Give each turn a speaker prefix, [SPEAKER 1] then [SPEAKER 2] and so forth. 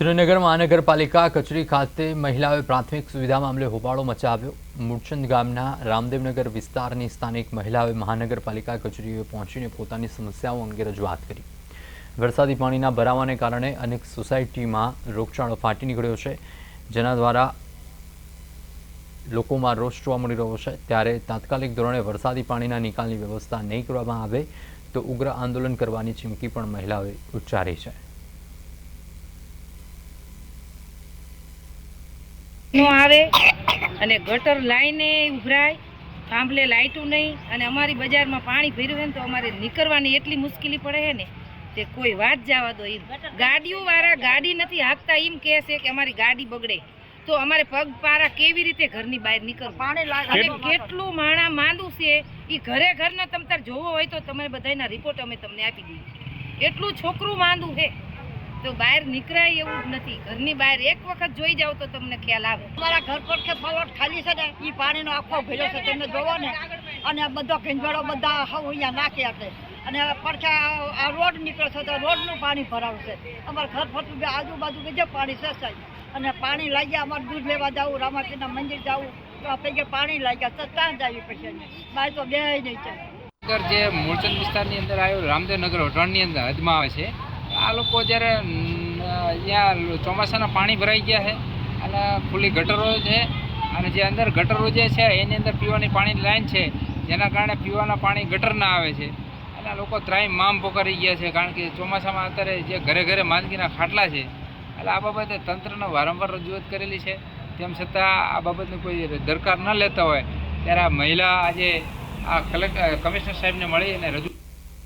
[SPEAKER 1] શ્રીનગર મહાનગરપાલિકા કચેરી ખાતે મહિલાઓએ પ્રાથમિક સુવિધા મામલે હોબાળો મચાવ્યો. મૂળચંદ ગામના રામદેવનગર વિસ્તારની સ્થાનિક મહિલાઓએ મહાનગરપાલિકા કચેરીએ પહોંચીને પોતાની સમસ્યાઓ અંગે રજૂઆત કરી. વરસાદી પાણીના ભરાવાને કારણે અનેક સોસાયટીમાં રોગચાળો ફાટી નીકળ્યો છે, જેના દ્વારા લોકોમાં રોષ જોવા મળી રહ્યો છે. ત્યારે તાત્કાલિક ધોરણે વરસાદી પાણીના નિકાલની વ્યવસ્થા નહીં કરવામાં આવે તો ઉગ્ર આંદોલન કરવાની ચીમકી પણ મહિલાઓએ ઉચ્ચારી છે.
[SPEAKER 2] નો આવે અને ગટર લાઈને ઉભરાય થાંભલે લાઇટું નહીં અને અમારી બજારમાં પાણી ભર્યું હોય ને તો અમારે નીકળવાની એટલી મુશ્કેલી પડે છે ને તે કોઈ વાત જવા દો ઈ ગાડીઓ વાળા ગાડી નથી હાંકતા એમ કહે છે કે અમારી ગાડી બગડે. તો અમારે પગ પારા કેવી રીતે ઘરની બહાર નીકળ પાણી લાગે કેટલું માણા માંદું છે એ ઘરે ઘરના તમ તાર જોવો હોય તો તમારે બધાના રિપોર્ટ અમે તમને આપી દઈએ. એટલું છોકરું માંદું છે. તો બહાર નીકળાય એવું જ નથી. ઘરની બહાર એક વખત જોઈ જાવ તો તમને ખ્યાલ આવે.
[SPEAKER 3] અમારા ઘર પર કે ફલોટ ખાલી છે ને એ પાણીનો આખો ભેલો છે. તમે જોવો ને, અને બધો ભીંજવાળો બધા હવ અહીંયા નાખ્યા છે. અને પડખે આ રોડ નીકળે છે તો રોડનું પાણી ભરાવશે. અમારા ઘર ફરતું આજુબાજુ બીજે પાણી સાહેબ, અને પાણી લાગ્યા અમારે દૂધ લેવા જવું રામાજીના મંદિર જવું, તો આપણે પાણી લાગ્યા તો ત્યાં જવી પછી બાય તો બે નહીં છે
[SPEAKER 4] જે મૂળચંદ વિસ્તારની અંદર આવ્યો રામદેવનગર ઓઢણની અંદર હદમાં આવે છે. આ લોકો જ્યારે અહીંયા ચોમાસાના પાણી ભરાઈ ગયા છે અને ખુલ્લી ગટરો છે અને જે અંદર ગટરો જે છે એની અંદર પીવાની પાણીની લાઈન છે, જેના કારણે પીવાના પાણી ગટરના આવે છે. અને લોકો ત્રાય મામ પોકારી ગયા છે કારણ કે ચોમાસામાં અત્યારે જે ઘરે ઘરે માંદગીના ખાટલા છે. એટલે આ બાબતે તંત્રને વારંવાર રજૂઆત કરેલી છે. તેમ છતાં આ બાબતની કોઈ દરકાર ન લેતા હોય. ત્યારે આ મહિલા આજે આ કલેક્ટર કમિશનર સાહેબને મળી અને રજૂ